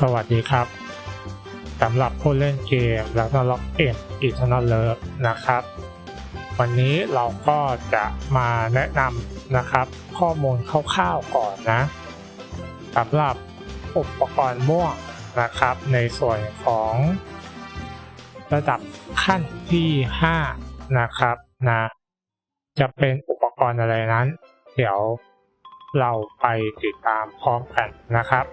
สวัสดีครับสำหรับผู้เล่นเกมแล้วก็ล็อกเอ็นอีทนอลเลิฟนะครับ วันนี้เราก็จะมาแนะนำนะครับ ข้อมูลคร่าวๆก่อนนะสำหรับอุปกรณ์ม่วงนะครับ ในส่วนของระดับขั้นที่ 5 นะครับนะจะเป็นอุปกรณ์อะไรนั้น เดี๋ยวเราไปติดตามพร้อมกันนะครับ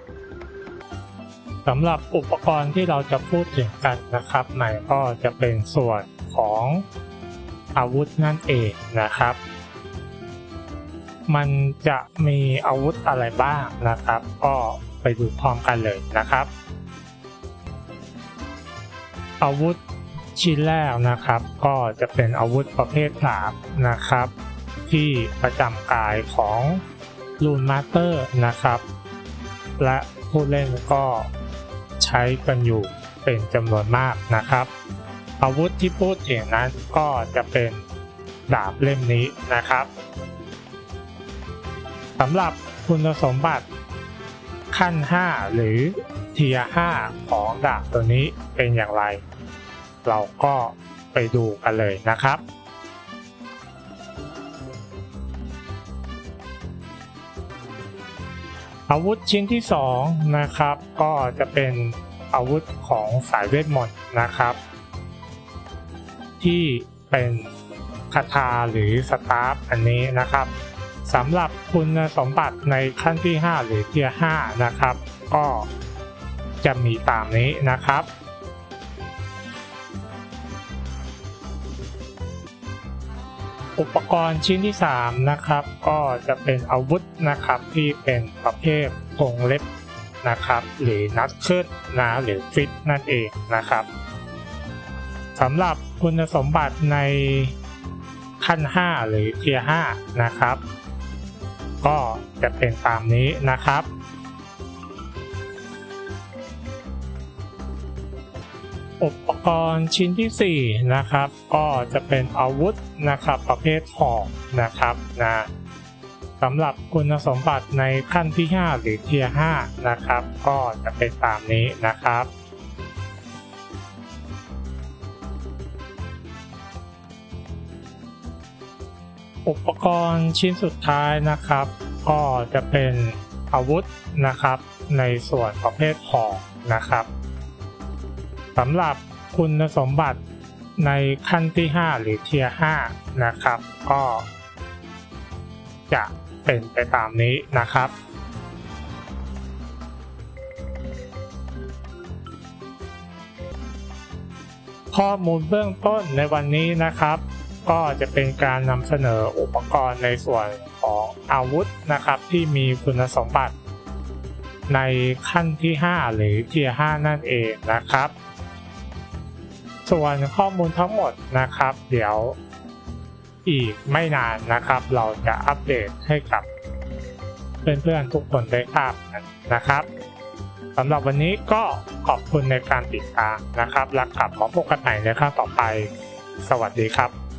สำหรับอุปกรณ์ที่เราจะพูดถึงกันนะครับใหม่ก็จะเป็นส่วนของอาวุธนั่นเองนะครับ มันจะมีอาวุธอะไรบ้างนะครับ ก็ไปดูพร้อมกันเลยนะครับ อาวุธชิ้นแรกนะครับ ก็จะเป็นอาวุธประเภทดาบนะครับ ที่ประจำกายของลูนมาสเตอร์นะครับ และผู้เล่นก็ ใช้กันอยู่เป็นจำนวนมากนะครับ อาวุธที่พูดถึงนั้นก็จะเป็นดาบเล่มนี้นะครับสำหรับคุณสมบัติขั้น 5 หรือเทีย5ของดาบตัวนี้เป็นอย่างไร เราก็ไปดูกันเลยนะครับ อาวุธชิ้นที่2นะครับ ก็จะเป็นอาวุธของสายเวทมนต์นะครับ ที่เป็นคาถาหรือสตาร์ฟอันนี้นะครับสำหรับคุณสมบัติในขั้นที่ 5 หรือเทียร์5นะครับ ก็จะมีตามนี้นะครับ อุปกรณ์ชิ้นที่ 3 นะครับ ก็จะเป็นอาวุธนะครับที่เป็นประเภทกงเล็บนะครับ หรือนัดขึ้นนะหรือฟิตนั่นเองนะครับสำหรับคุณสมบัติในขั้น 5 หรือเทียร์5นะครับ ก็จะเป็นตามนี้นะครับ อุปกรณ์ชิ้นที่ 4 นะครับ ก็จะเป็นอาวุธนะครับประเภทหอกนะครับนะสำหรับคุณสมบัติในขั้นที่ 5 หรือเทียร์5นะครับ ก็จะเป็นตามนี้นะครับอุปกรณ์ชิ้นสุดท้ายนะครับ ก็จะเป็นอาวุธนะครับ ในส่วนประเภทหอกนะครับ สำหรับคุณสมบัติในขั้นที่ 5 หรือเทียร์5นะครับ ก็จะเป็นไปตามนี้นะครับ ข้อมูลเบื้องต้นในวันนี้นะครับ ก็จะเป็นการนำเสนออุปกรณ์ในส่วนของอาวุธนะครับ ที่มีคุณสมบัติในขั้นที่ 5 หรือเทียร์5นั่นเองนะครับ ส่วนข้อมูลทั้งหมดนะครับ เดี๋ยวอีกไม่นานนะครับ เราจะอัปเดตให้กับเพื่อนๆทุกคนได้ทราบนะครับสำหรับวันนี้ก็ขอบคุณในการติดตามนะครับ และกลับมาพบกันใหม่ในครั้งต่อไป สวัสดีครับ